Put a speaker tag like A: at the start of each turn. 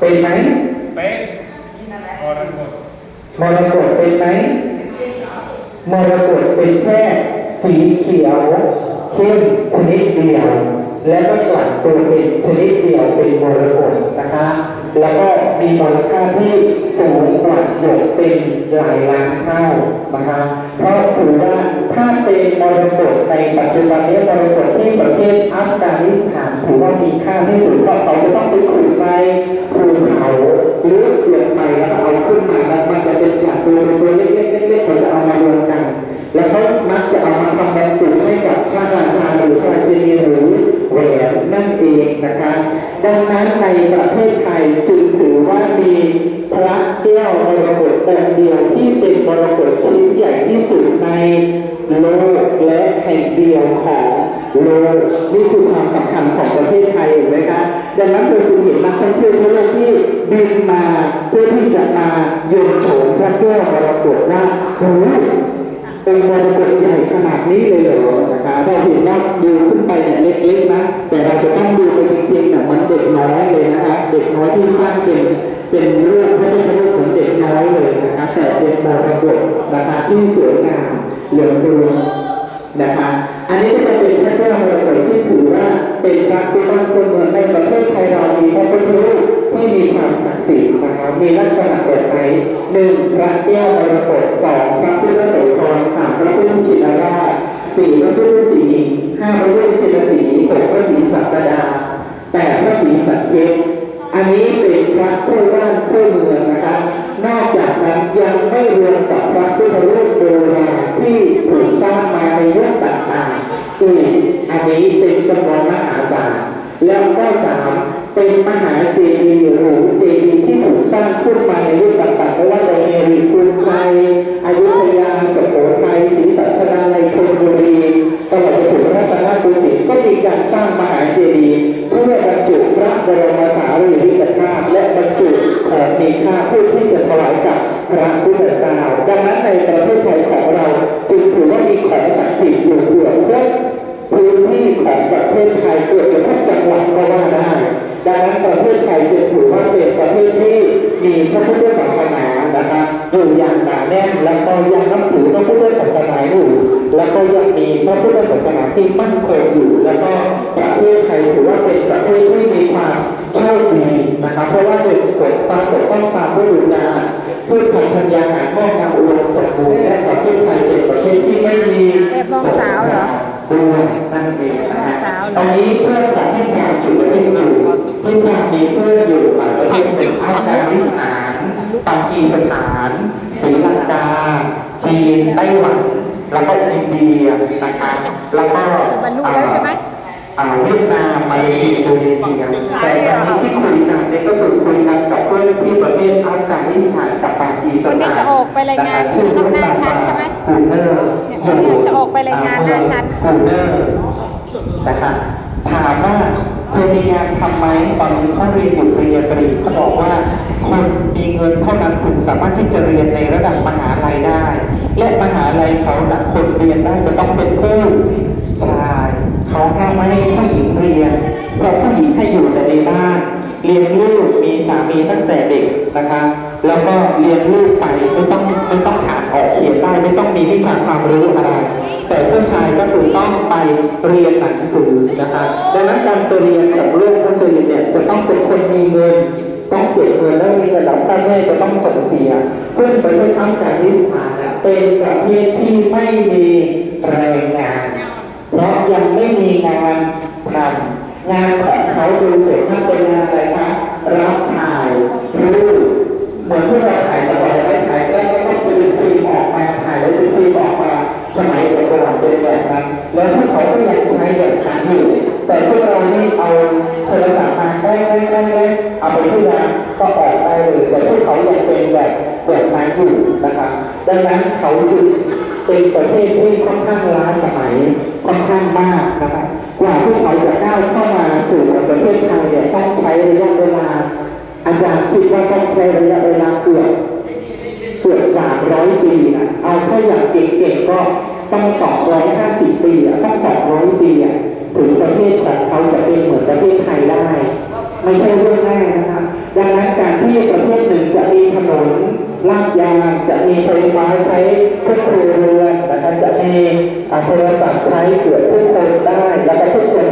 A: เป็นไหม
B: เป็นพอทั้งหมด
A: มรกตเป็นไหมมรกตเป็นแค่สีเขียวเข้มชนิดเดียว และก็สลัดตัวเป็นชนิดเดียวเป็นมรกตนะคะ แล้วก็มีมูลค่าที่สูงกว่าหยกเป็นหลายล้านเท่านะคะเพราะถือว่าถ้าเป็นมรกตในปัจจุบันนี้มรกตที่ประเทศอัฟกานิสถานถือว่ามีค่าที่สุดเพราะเขาจะต้องไปขุ ดังนั้นในประเทศไทยจึงถือว่ามีพระแก้วมรกตองค์เดียวที่เป็นมรกตชิ้นใหญ่ที่สุดในโลกและแห่งเดียวของโลกนี่คือความสำคัญของประเทศไทยเห็นไหมคะดังนั้นเราจึงเห็นนักท่องเที่ยวทั่วโลกที่บินมาเพื่อที่จะมาเยือนโฉมพระแก้วมรกตว่าโอ้เป็นมรกตใหญ่ขนาดนี้เลยเหรอนะคะเราเห็นว่าดูขึ้นไปเนี่ยเล็กๆนะแต่เราจะต้อง เป็นรูปไม่ได้เป็นรูปของเด็กน้อยเลยนะคะแต่เป็นมรกตนะคะที่สวยงามเหลืองรวงนะคะอันนี้ก็จะเป็นพระเจ้ามรกที่ถือว่าเป็นพระพุทธคนเมืองในประเทศไทยเรามีพระพุทธรูปที่มีความศักดิ์สิทธิ์นะครับมีลักษณะแบบไหนหนึ่งพระแก้วมรกตสองพระพุทธโสธรสามพระพุทธชินราชสี่พระพุทธสีห้าพระพุทธจินสีหกพระศรีสัสดาแปดพระศรีสัตเกต อันนี้เป็นพระคู่บ้านคู่เมืองนะครับ นอกจากนั้นยังไม่รวมกับพระพุทธรูปโบราณที่ถูกสร้างมาในยุคต่างๆอีกอันนี้เป็นจำนวนมหาศาล แล้วก็สามเป็นมหาเจดีย์หรือเจดีย์ที่ถูกสร้างขึ้นมาในยุคต่างๆไม่ว่าจะเนรีกรุงไทยอายุธยาสุโขทัยศรีสัชนาลัยธนบุรีตลอดจนถึงรัตนโกสินทร์ก็มีการสร้างมหาเจดีย์เพื่อบรรจุพระบรมสารีริกธาตุและบรรจุของ มีค่าผู้ที่จะถวายกับพระพุทธเจ้าดังนั้นในประเทศไทยของเราจึงถือว่ามีของศักดิ์สิทธิ์อยู่เกือบครบพื้นที่ของประเทศไทยเกือบจะทุกจังหวัดก็ว่าได้ดังนั้นประเทศไทยจึงถือว่าเป็นประเทศที่มีพระพุทธศาสนานะครับอยู่อย่างหนาแน่นและก็ยังนับถือพระพุทธศาสนาอยู่แล้วก็ยังมีพระพุทธศาสนาที่มั่นคงอยู่ แล้วก็ประเทศไทยถือว่าเป็นประเทศที่มีความ นะครับ เพราะว่าหนึ่งฝนฟ้าตกต้องตามฤดูกาลพืชพันธุ์ธัญญาหารงอกงามอุดมสมบูรณ์และประเทศไทยเป็นประเทศที่ไม่มี
C: แอบมองสาวเหรอ
A: ด้วยนั่นเองนะฮะ
C: สาวเหรอ
A: ตอนนี้เพื่อนของที่ทางอยู่ประเทศอยู่ที่ทางมีเพื่อนอยู่หลายประเทศเป็นอัฟกานิสถานปากีสถานศรีลังกา จีนไต้หวันแล้วก็อินเดียนะคะแล้วก็
C: บรรลุแล้วใช่ไหม
A: อ่า เวียดนามมาเลเซียอินโดนีเซียแต่ตอนนี้ที่คุยกันเนี่ยก็คือคุยกันกับเพื่อนที่ประเทศอัฟกานิสถานกับปากีสถาน
C: วันนี้จะออกไปรายงาน
A: ชื่
C: หน้าชั้นใช่ไหม
A: คูเนอร์
C: เนี่ยวันนี้จะออกไปรายงานหน้าชั้น
A: คูเนอร์นะคะถามว่าเธอมีงานทำไหมตอนนี้เขาเรียนอยู่ปริญญาตรีเขาบอกว่าคนมีเงินเท่านั้นถึงสามารถที่จะเรียนในระดับมหาลัยได้ และมหาลัยเขาดักคนเรียนได้จะต้องเป็นผู้ชาย เขาห้ามไม่ให้ผู้หญิงเรียนเพราผู้หญิงให้อยู่แต่ในบ้าน เลี้ยงลูกมีสามีตั้งแต่เด็กนะคะ แล้วก็เลี้ยงลูกไปไม่ต้องไม่ต้องอ่านออกเขียนได้ไม่ต้องมีวิชาความรู้อะไร แต่ผู้ชายก็คือต้องไปเรียนหนังสือนะคะดังนั้นการไปเรียนกับโลกมุสลิมเนี่ยจะต้องเป็นคนมีเงินต้องเก็บเงินแล้วมีระดับพ่อแม่จะต้องส่งเสีย ซึ่งประเทศอัฟกานิสถานเป็นประเทศที่ไม่มีแรงงาน เพราะยังไม่มีงานทำงานของเขาดูเสร็จนั่นเป็นงานอะไรคะรับถ่ายรูปเหมือนที่เราถ่ายแต่ก่อนเราถ่ายแล้วก็ต้องเป็นฟิล์มออกมาถ่ายแล้วเป็นฟิล์มออกมาสมัยแต่ก่อนเป็นแบบนั้นแล้วพวกเขาก็ยังใช้แบบนั้นอยู่แต่พวกเรานี่เอาโทรศัพท์มาได้ได้ได้ได้เอาไปที่ร้านก็ออกได้เลยแต่พวกเขายังเป็นแบบแบบนั้นอยู่นะครับดังนั้นเขาจึง เป็นประเทศที่ค่อนข้างล้าสมัยค่อนข้างมากนะครับกว่าที่เขาจะก้าวเข้ามาสู่ประเทศไทยเนี่ยต้องใช้ระยะเวลา อาจารย์คิดว่าต้องใช้ระยะเวลาเกือบเกือบสามร้อยปีนะเอาถ้าอยางเก่งๆก็ต้องสองร้อยห้าสิบปีอะต้องสองร้อยปีอะถึงประเทศของเขาจะเป็นเหมือนประเทศไทยได้ ไม่ใช่เรื่องง่ายนะครับ ดังนั้นการที่ประเทศหนึ่งจะมีถนน ลาดยางจะมีไฟฟ้าใช้ทุกครัวเรือนนะครับจะมีโทรศัพท์ใช้เกือบทุกคนได้ แล้วก็ทุกคน